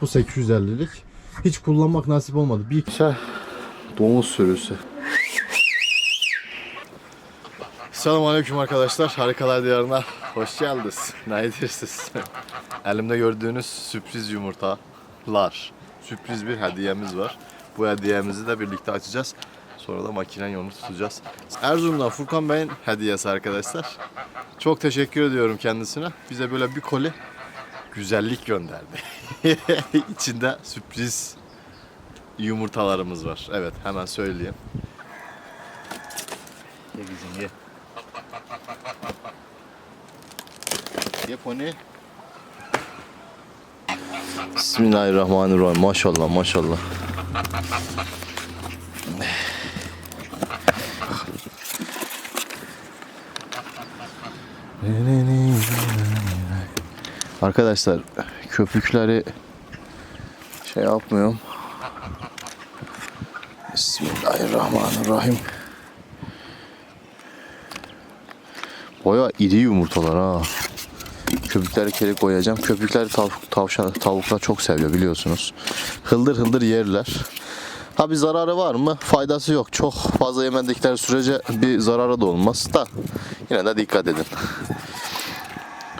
Bu 850'lik. Hiç kullanmak nasip olmadı. Bir şey domuz sürüsü. Selamun Aleyküm arkadaşlar. Harikalar Diyarı'na hoş geldiniz. Ne edirsiniz? Elimde gördüğünüz sürpriz yumurtalar. Sürpriz bir hediyemiz var. Bu hediyemizi de birlikte açacağız. Sonra da makinen yolunu tutacağız. Erzurum'dan Furkan Bey'in hediyesi arkadaşlar. Çok teşekkür ediyorum kendisine. Bize böyle bir koli güzellik gönderdi. İçinde sürpriz yumurtalarımız var. Evet hemen söyleyeyim. Ye kızım ye. Ye pony. Bismillahirrahmanirrahim. Maşallah maşallah. Arkadaşlar köpükleri şey yapmıyorum. Bismillahirrahmanirrahim. Baya iri yumurtalar ha. Köpükleri kere koyacağım. Köpükleri tavuk, tavşan, tavuklar çok seviyor biliyorsunuz. Hıldır hıldır yerler. Ha bir zararı var mı? Faydası yok. Çok fazla yemedikleri sürece bir zararı da olmaz da yine de dikkat edin.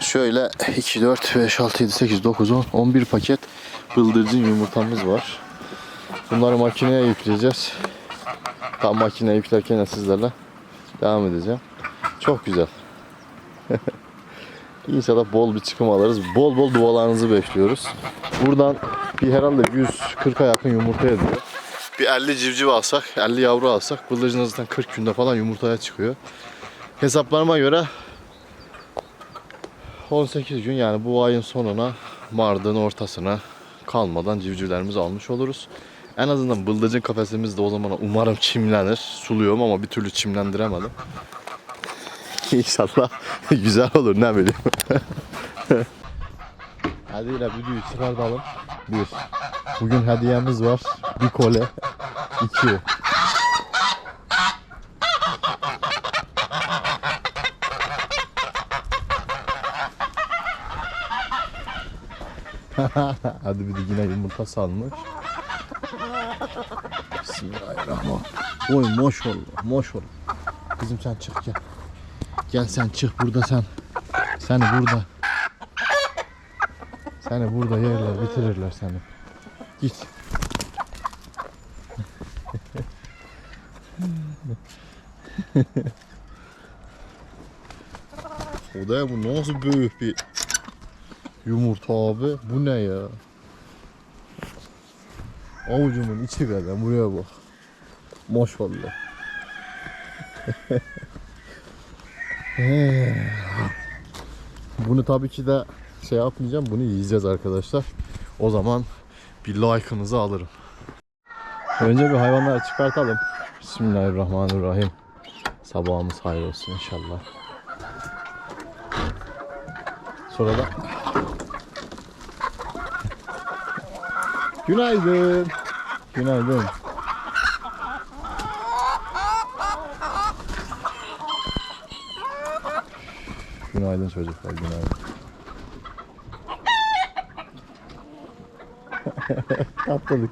Şöyle 2, 4, 5, 6, 7, 8, 9, 10, 11 paket bıldırcın yumurtamız var. Bunları makineye yükleyeceğiz. Tam makineye yüklerken de sizlerle devam edeceğim. Çok güzel. İnşallah bol bir çıkım alırız. Bol bol dualarınızı bekliyoruz. Buradan bir herhalde 140'a yakın yumurta ediyor. Bir 50 civciv alsak, 50 yavru alsak bıldırcın zaten 40 günde falan yumurtaya çıkıyor. Hesaplarıma göre 18 gün yani bu ayın sonuna Mart'ın ortasına kalmadan civcivlerimizi almış oluruz. En azından bıldırcın kafesimiz de o zaman umarım çimlenir. Suluyorum ama bir türlü çimlendiremedim. İnşallah güzel olur ne bileyim. Hadi yine videoyu çıkartalım. Bir. Bugün hediyemiz var. Bir kole. İki. Hadi bir de yine yumurta salmış. Bismillahirrahmanirrahim. Oy maşallah maşallah. Kızım sen çık gel. Gel sen çık burada sen. Seni burada. Seni burada yerler bitirirler seni. Git. o da bu nasıl büyük bir yumurta abi. Bu ne ya? Avucumun içi kadar buraya bak. Maşallah. Bunu tabii ki de şey yapmayacağım. Bunu yiyeceğiz arkadaşlar. O zaman bir like'ınızı alırım. Önce bir hayvanları çıkartalım. Bismillahirrahmanirrahim. Sabahımız hayır olsun inşallah. Sonra da Günaydın. Günaydın. Günaydın çocuklar, günaydın. Tatlılık.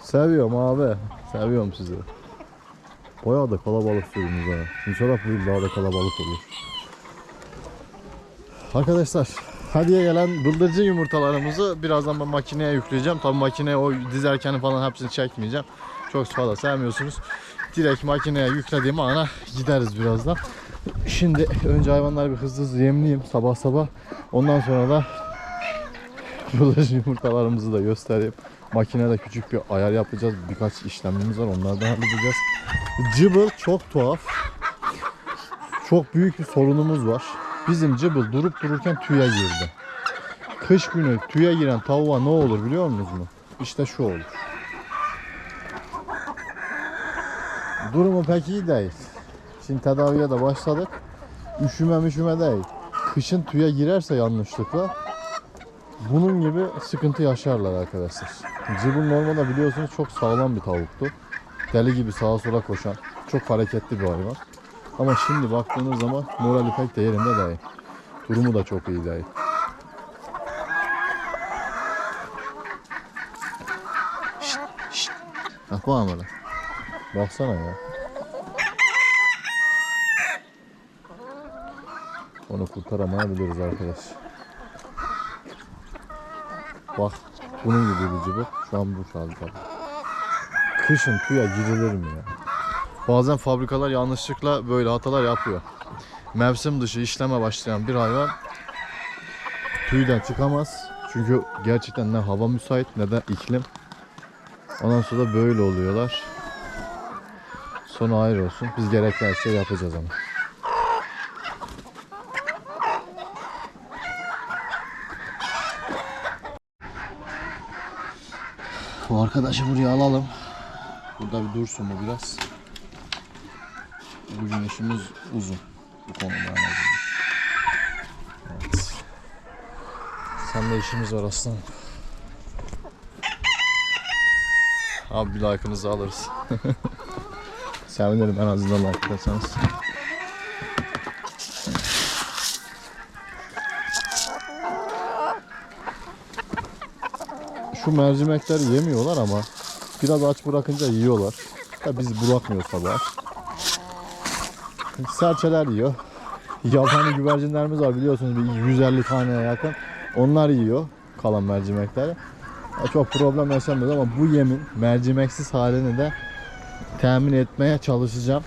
Seviyorum abi, seviyorum sizi. Bayağı da kalabalık sürümüz ha. İnşallah bu yıl daha da kalabalık olur. Arkadaşlar, hadiye gelen bıldırcın yumurtalarımızı birazdan ben makineye yükleyeceğim. Tabii makineye o dizerken falan hepsini çekmeyeceğim. Çok fazla sevmiyorsunuz. Direkt makineye yüklediğim ana gideriz birazdan. Şimdi önce hayvanları bir hızlı hızlı yemleyeyim sabah sabah. Ondan sonra da bıldırcın yumurtalarımızı da göstereyim. Makinede küçük bir ayar yapacağız. Birkaç işlemimiz var. Onları da halledeceğiz. Cıbıl çok tuhaf. Çok büyük bir sorunumuz var. Bizim cıbıl durup dururken tüye girdi. Kış günü tüye giren tavuğa ne olur biliyor musunuz? İşte şu olur. Durumu pek iyi değil. Şimdi tedaviye de başladık. Üşüme üşüme değil. Kışın tüye girerse yanlışlıkla bunun gibi sıkıntı yaşarlar arkadaşlar. Cıbıl normalde biliyorsunuz çok sağlam bir tavuktu. Deli gibi sağa sola koşan, çok hareketli bir hayvan. Ama şimdi baktığınız zaman morali pek de yerinde dahi. Durumu da çok iyi dahi. Şşt, şşt. Bak bana. Baksana ya. Onu kurtaramayabiliriz arkadaş. Bak bunun gibi bir cıbık şu an bu kaldı. Kışın kuya girilir mi ya? Bazen fabrikalar yanlışlıkla böyle hatalar yapıyor. Mevsim dışı işleme başlayan bir hayvan tüyden çıkamaz. Çünkü gerçekten ne hava müsait ne de iklim. Ondan sonra da böyle oluyorlar. Sonu ayrı olsun. Biz gerekli her şeyi yapacağız ama. Bu arkadaşı buraya alalım. Burada bir dursun bu biraz. Bugün işimiz uzun. Bu konuda en azından. Evet. İşimiz var aslanım. Abi bir like'ınızı alırız. Sevinirim en azından like ederseniz. Şu mercimekler yemiyorlar ama biraz aç bırakınca yiyorlar. Ya biz bırakmıyoruz tabii aç. Serçeler yiyor. Yabani güvercinlerimiz var biliyorsunuz bir 150 taneye yakın. Onlar yiyor kalan mercimekleri. Çok problem yaşamıyoruz ama bu yemin mercimeksiz halini de temin etmeye çalışacağım.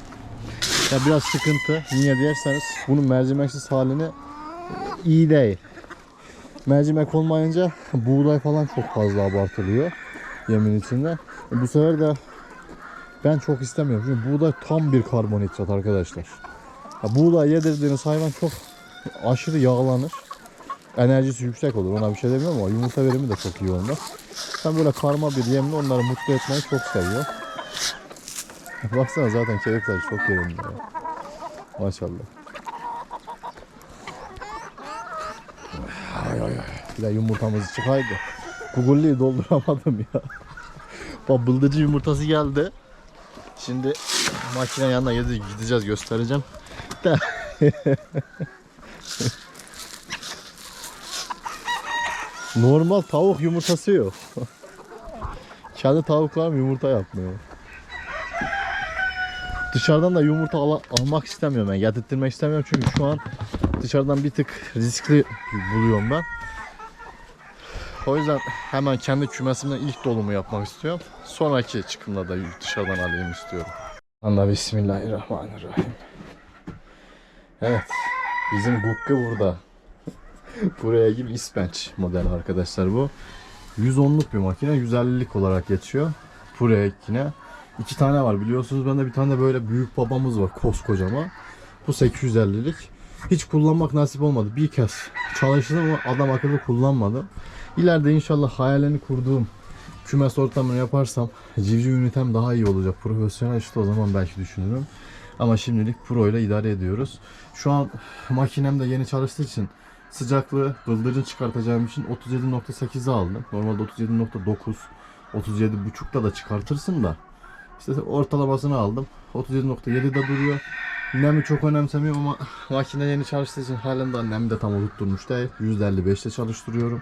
Ya biraz sıkıntı. Niye derseniz bunun mercimeksiz halini iyi değil. Mercimek olmayınca buğday falan çok fazla abartılıyor yemin içinde. Bu sefer de ben çok istemiyorum. Çünkü buğday tam bir karbonhidrat arkadaşlar. Ya buğday yedirdiğiniz hayvan çok aşırı yağlanır. Enerjisi yüksek olur. Ona bir şey demiyorum ama yumurta verimi de çok iyi onda. Ben böyle karma bir yemle onları mutlu etmeyi çok seviyorum. Baksana zaten keyifler çok yerinde ya. Maşallah. Ay ay ay. Bir de yumurtamız çıkaydı. Google'liyi dolduramadım ya. Bak bıldırcın yumurtası geldi. Şimdi makine yanına gideceğiz, göstereceğim. Normal tavuk yumurtası yok. Kendi tavuklarım yumurta yapmıyor. Dışarıdan da yumurta al- almak istemiyorum ben. Getirtmek istemiyorum çünkü şu an dışarıdan bir tık riskli buluyorum ben. O yüzden hemen kendi kümesimden ilk dolumu yapmak istiyorum. Sonraki çıkımda da dışarıdan alayım istiyorum. Allah Bismillahirrahmanirrahim. Evet. Bizim Gukka burada. Buraya gibi ispenç model arkadaşlar bu. 110'luk bir makine. 150'lik olarak geçiyor. Buraya yine. iki tane var biliyorsunuz. Bende bir tane böyle büyük babamız var. Koskocaman. Bu 850'lik. Hiç kullanmak nasip olmadı. Bir kez çalıştım ama adam akıllı kullanmadım. İleride inşallah hayalini kurduğum kümes ortamını yaparsam civciv ünitem daha iyi olacak. Profesyonel işte o zaman belki düşünürüm. Ama şimdilik pro ile idare ediyoruz. Şu an makinem de yeni çalıştığı için sıcaklığı bıldırcın çıkartacağım için 37.8'e aldım. Normalde 37.9 37.5'da da çıkartırsın da işte ortalamasını aldım. 37.7'de duruyor. Nemi çok önemsemiyorum ama makine yeni çalıştığı için halen daha nem de tam oturtmuş değil. %55'te çalıştırıyorum.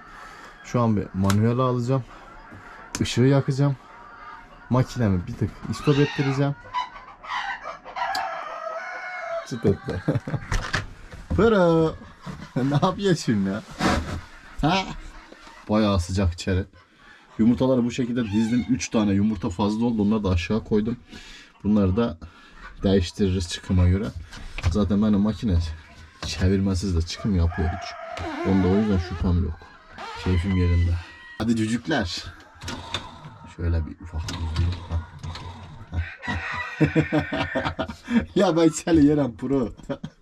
Şu an bir manuel alacağım. Işığı yakacağım. Makinemi bir tık istop ettireceğim. Çıt etti. Pırı. ne yapıyorsun ya? Ha? Bayağı sıcak içeri. Yumurtaları bu şekilde dizdim. 3 tane yumurta fazla oldu. Onları da aşağı koydum. Bunları da değiştiririz çıkıma göre. Zaten benim makine çevirmesiz de çıkım yapıyor hiç. Onda o yüzden şüphem yok. Keyfim yerinde. Hadi cücükler. Şöyle bir ufak ya ben seni yerim pro.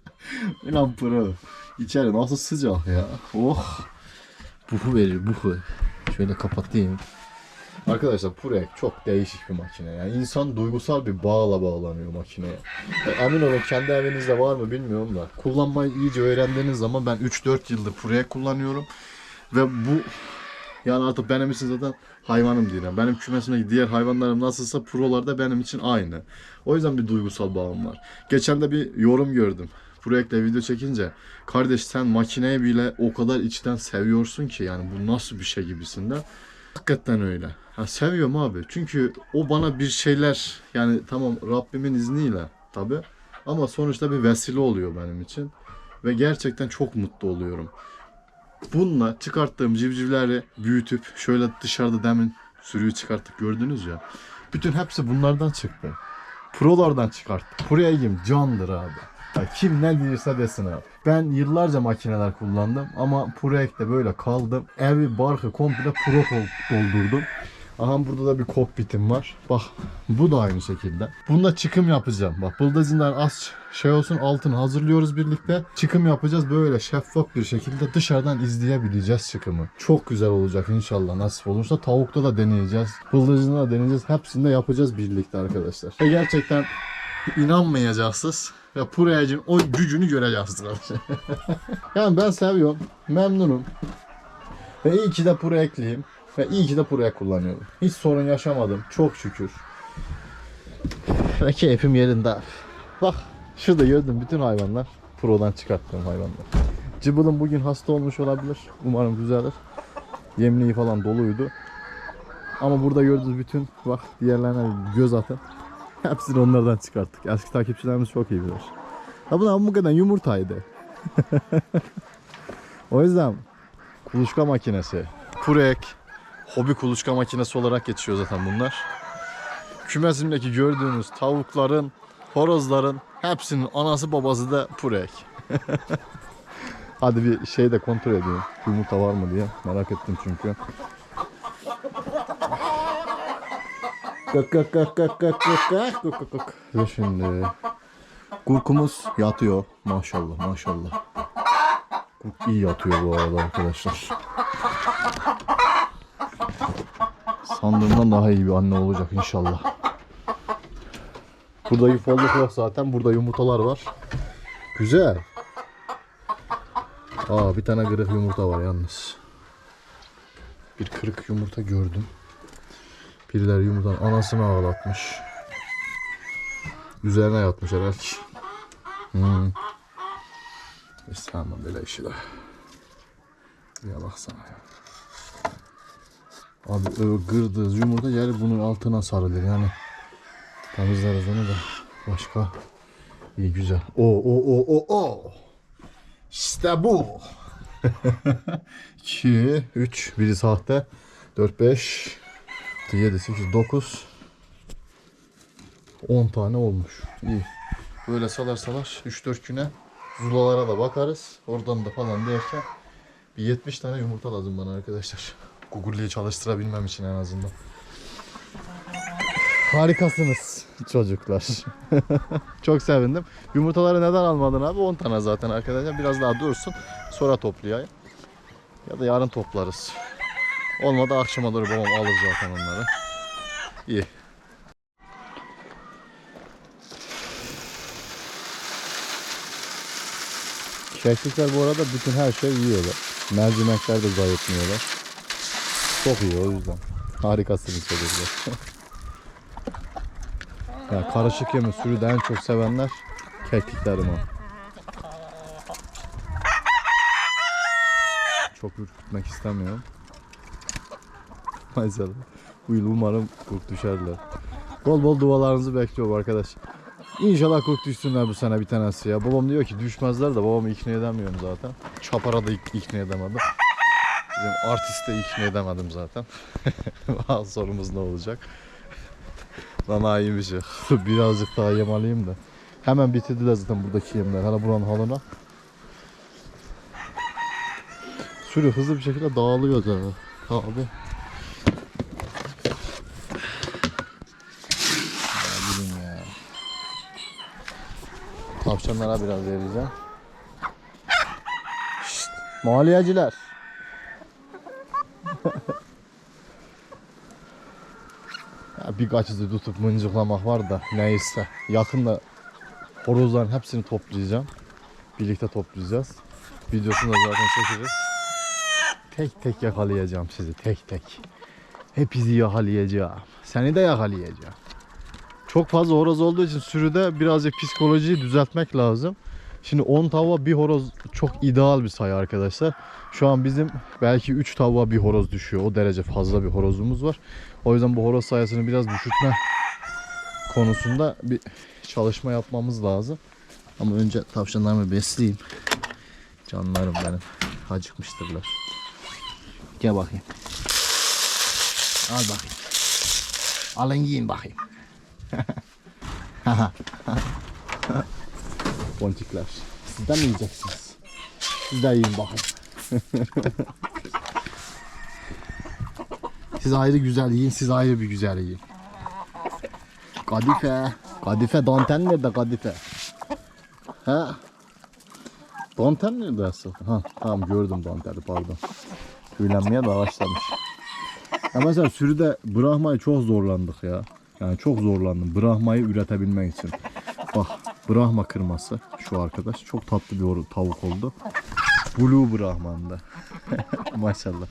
İnan pro. İçeri nasıl sıcak ya. Oh. Buhu verir buhu. Şöyle kapatayım. Arkadaşlar Purek çok değişik bir makine. Yani insan duygusal bir bağla bağlanıyor makineye. E, emin olun kendi evinizde var mı bilmiyorum da. Kullanmayı iyice öğrendiğiniz zaman ben 3-4 yıldır Purek kullanıyorum. Ve bu yani artık benim için zaten hayvanım diyelim. Benim kümesimdeki diğer hayvanlarım nasılsa Pro'lar da benim için aynı. O yüzden bir duygusal bağım var. Geçen de bir yorum gördüm. Projektle video çekince kardeş sen makineyi bile o kadar içten seviyorsun ki yani bu nasıl bir şey gibisinden. Hakikaten öyle. Ha, seviyorum abi. Çünkü o bana bir şeyler yani tamam Rabbimin izniyle tabi ama sonuçta bir vesile oluyor benim için. Ve gerçekten çok mutlu oluyorum. Bununla çıkarttığım civcivleri büyütüp şöyle dışarıda demin sürüyü çıkarttık gördünüz ya. Bütün hepsi bunlardan çıktı. Prolardan çıkarttım. Pro'yayım candır abi. Ya kim ne diyorsa desin abi. Ben yıllarca makineler kullandım ama Pro'yek'te böyle kaldım. Evi, barkı komple Pro doldurdum. Aha burada da bir kokpitim var. Bak bu da aynı şekilde. Bunda çıkım yapacağım. Bak bıldızından az şey olsun altını hazırlıyoruz birlikte. Çıkım yapacağız böyle şeffaf bir şekilde dışarıdan izleyebileceğiz çıkımı. Çok güzel olacak inşallah nasip olursa. Tavukta da deneyeceğiz. Bıldızında da deneyeceğiz. Hepsini de yapacağız birlikte arkadaşlar. Ve gerçekten inanmayacaksınız. Ve Pureyacın o gücünü göreceksiniz. yani ben seviyorum. Memnunum. Ve iyi ki de Pure ekleyeyim. Ve iyi ki de Pure'ye kullanıyorum. Hiç sorun yaşamadım. Çok şükür. Ve keyfim yerinde. Bak şurada gördüm bütün hayvanlar. Pro'dan çıkarttığım hayvanlar. Cıbıl'ın bugün hasta olmuş olabilir. Umarım düzelir. Yemliği falan doluydu. Ama burada gördüğünüz bütün bak diğerlerine göz atın. Hepsini onlardan çıkarttık. Eski takipçilerimiz çok iyi bilir. Ha bunlar bu kadar yumurtaydı. o yüzden kuluçka makinesi, Purek, hobi kuluçka makinesi olarak geçiyor zaten bunlar. Kümesimdeki gördüğünüz tavukların, horozların hepsinin anası babası da Purek. Hadi bir şey de kontrol edeyim. Yumurta var mı diye. Merak ettim çünkü. Kak kak kak kak kak kak kak kak kak kak. Ve şimdi kurkumuz yatıyor. Maşallah maşallah. Kurk iyi yatıyor bu arada arkadaşlar. Sandığımdan daha iyi bir anne olacak inşallah. Burada yufalık yok zaten. Burada yumurtalar var. Güzel. Aa bir tane kırık yumurta var yalnız. Bir kırık yumurta gördüm. Birileri yumurtanın anasını ağlatmış. Üzerine yatmış herhalde. Hmm. İstemem böyle işi de. Ya baksana ya. Abi o kırdığınız yumurta gelir bunun altına sarılır yani. Temizleriz onu da. Başka. İyi güzel. O o o o o. İşte bu. 2, 3, biri sahte. 4, 5, 6, 7, 8, 9. 10 tane olmuş. İyi. Böyle salar salar 3-4 güne zulalara da bakarız. Oradan da falan derken bir 70 tane yumurta lazım bana arkadaşlar. Google'yi çalıştırabilmem için en azından. Harikasınız çocuklar. Çok sevindim. Yumurtaları neden almadın abi? 10 tane zaten arkadaşlar. Biraz daha dursun. Sonra toplayayım. Ya da yarın toplarız. Olmadı akşama doğru babam alır zaten onları. İyi. Keklikler bu arada bütün her şeyi yiyorlar. Mercimekler de zayıflıyorlar. Çok iyi o yüzden. Harikasınız çocuklar. ya karışık yemi sürüde en çok sevenler kekliklerim o. Çok ürkütmek istemiyorum. Maşallah. Bu yıl umarım kurt düşerler. Bol bol dualarınızı bekliyorum arkadaş. İnşallah kurt düşsünler bu sene bir tanesi ya. Babam diyor ki düşmezler de babamı ikna edemiyorum zaten. Çapara da ik- ikna edemedim. Bizim artist de ikna edemedim zaten. Sorumuz ne olacak? Lan bir şey. Birazcık daha yem alayım da. Hemen bitirdiler zaten buradaki yemler. Hala buranın halına. Sürü hızlı bir şekilde dağılıyor zaten. Abi. Tavşanlara biraz vereceğim. Şşt, maliyeciler. Ya birkaç izi tutup mıncıklamak var da neyse. Yakında horozların hepsini toplayacağım. Birlikte toplayacağız. Videosunu da zaten çekeriz. Tek tek yakalayacağım sizi tek tek. Hepinizi yakalayacağım. Seni de yakalayacağım. Çok fazla horoz olduğu için sürüde birazcık psikolojiyi düzeltmek lazım. Şimdi 10 tavuğa bir horoz çok ideal bir sayı arkadaşlar. Şu an bizim belki 3 tavuğa bir horoz düşüyor. O derece fazla bir horozumuz var. O yüzden bu horoz sayısını biraz düşürtme konusunda bir çalışma yapmamız lazım. Ama önce tavşanlarımı besleyeyim. Canlarım benim. Acıkmıştırlar. Gel bakayım. Al bakayım. Alın yiyin bakayım. Ponçikler. Siz de mi yiyeceksiniz? Siz de yiyin bakayım. siz ayrı güzel yiyin, siz ayrı bir güzel yiyin. Kadife. Kadife dantel nerede kadife? Ha? Dantel nerede asıl? Ha tamam gördüm danteli pardon. Tüylenmeye de başlamış. Ya mesela sürüde bırakmayı çok zorlandık ya. Yani çok zorlandım bırakmayı üretebilmek için. Bak Brahma kırması şu arkadaş. Çok tatlı bir tavuk oldu. Blue Brahman'da. Maşallah.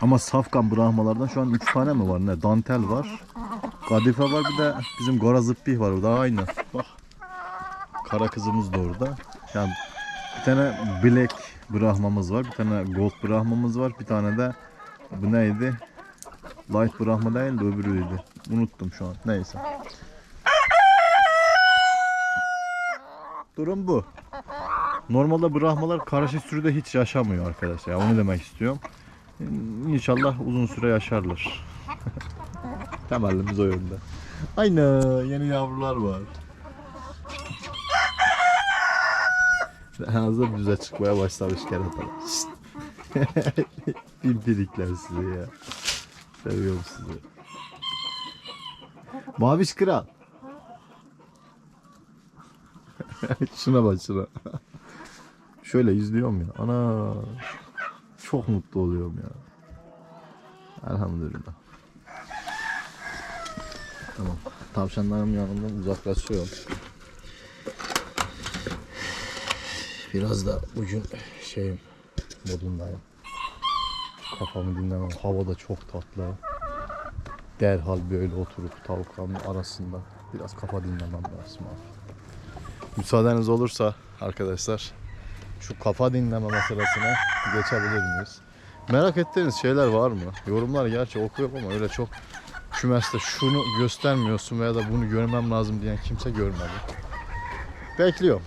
Ama safkan Brahmalardan şu an 3 tane mi var? Ne? Dantel var. Kadife var bir de bizim Gora Zıppih var. O da aynı. Bak. Kara kızımız da orada. Yani bir tane Black Brahmamız var. Bir tane Gold Brahmamız var. Bir tane de bu neydi? Light Brahma değil de öbürüydü. Unuttum şu an. Neyse. Durum bu. Normalde Brahmalar karşı sürüde hiç yaşamıyor arkadaşlar. Yani onu demek istiyorum. İnşallah uzun süre yaşarlar. Temellimiz o yönde. Aynen yeni yavrular var. Ağzı düze çıkmaya başlamış keratalar. Pimpirikler sizi ya. Seviyorum sizi. Maviş kral. şuna bak şuna. Şöyle izliyorum ya. Ana. Çok mutlu oluyorum ya. Elhamdülillah. Tamam. Tavşanlarım yanından uzaklaşıyorum. Biraz da bugün şeyim modundayım. Kafamı dinlemem. Hava da çok tatlı. Derhal böyle oturup tavukların arasında biraz kafa dinlemem lazım abi. Müsaadeniz olursa arkadaşlar şu kafa dinleme meselesine geçebilir miyiz? Merak ettiğiniz şeyler var mı? Yorumlar gerçi okuyorum ama öyle çok kümeste şunu göstermiyorsun veya da bunu görmem lazım diyen kimse görmedi. Bekliyorum.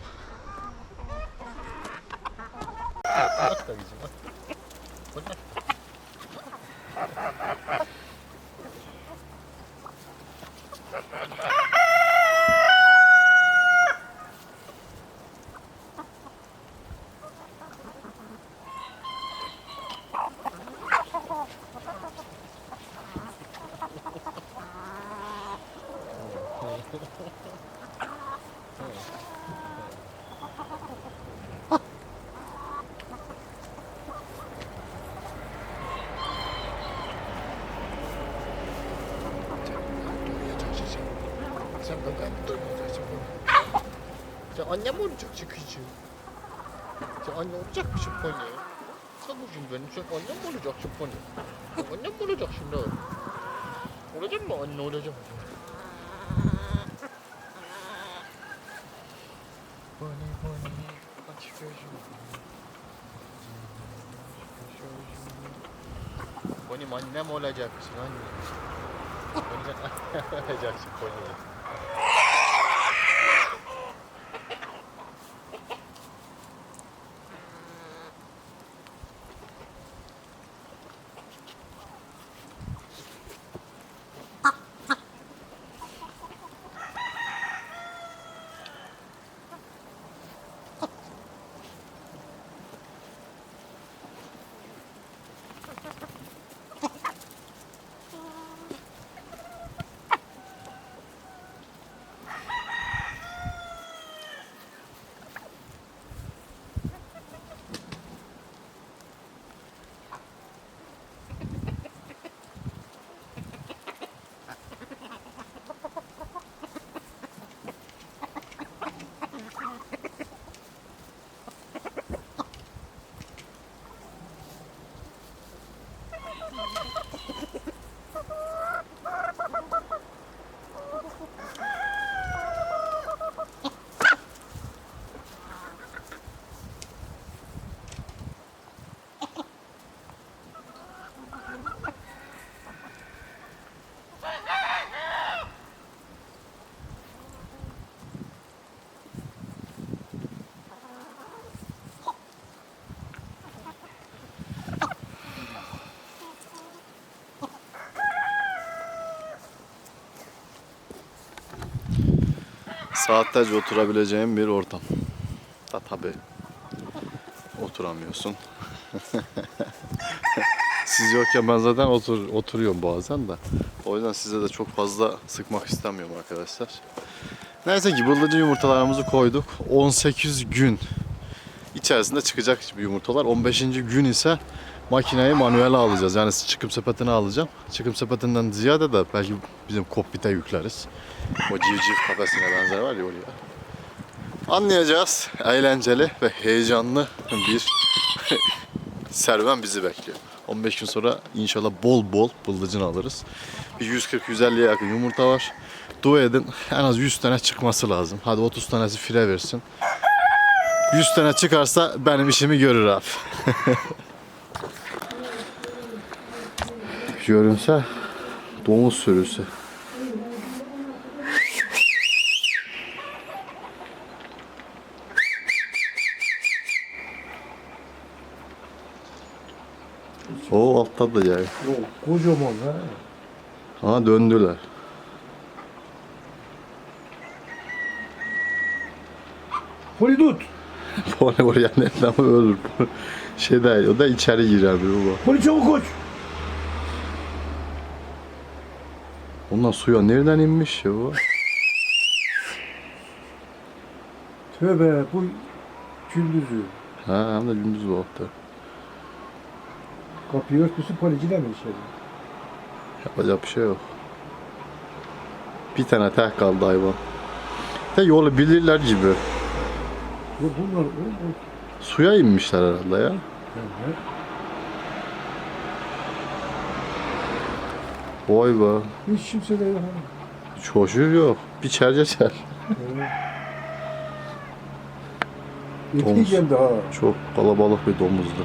Sen neden duymayacaksın bunu? Sen annem olacaksın kızım. Sen anne olacakmışsın Pony. Sen bugün benim sen annem Pony? Sen annem olacaksın ne? Olacak mı anne olacak mı? Pony Pony aç gözünü. Pony annem olacaksın anne. Sen annem olacaksın Pony. Saatlerce oturabileceğim bir ortam. Da tabi oturamıyorsun. Siz yokken ben zaten otur, oturuyorum bazen de. O yüzden size de çok fazla sıkmak istemiyorum arkadaşlar. Neyse ki bıldırcın yumurtalarımızı koyduk. 18 gün içerisinde çıkacak yumurtalar. 15. gün ise makineyi manuel alacağız. Yani çıkım sepetini alacağım. Çıkım sepetinden ziyade de belki bizim kokpite yükleriz. O civciv kafesine benzer var ya oraya. Anlayacağız. Eğlenceli ve heyecanlı bir serüven bizi bekliyor. 15 gün sonra inşallah bol bol bıldırcın alırız. Bir 140-150'ye yakın yumurta var. Dua edin en az 100 tane çıkması lazım. Hadi 30 tanesi fire versin. 100 tane çıkarsa benim işimi görür abi. Görünse domuz sürüsü. O altta da yani. Yok kocaman ha. Ha döndüler. Polidut. Bu ne oraya ne ama ölür. Şey değil, o da içeri girer bir baba. Poli çabuk koş. Ondan suya nereden inmiş ya bu? Tövbe bu gündüzü. Ha hem de gündüz vakti. Kapıyı örtmüşsün polici de mi içeri? Yapacak bir şey yok. Bir tane tek kaldı hayvan. De yolu bilirler gibi. Yok bunlar o. Suya inmişler herhalde ya. Evet. Vay be. Hiç kimse de yok. ha. Çocuğu yok. Bir çer çer. Evet. Domuz. Daha. Çok kalabalık bir domuzdu.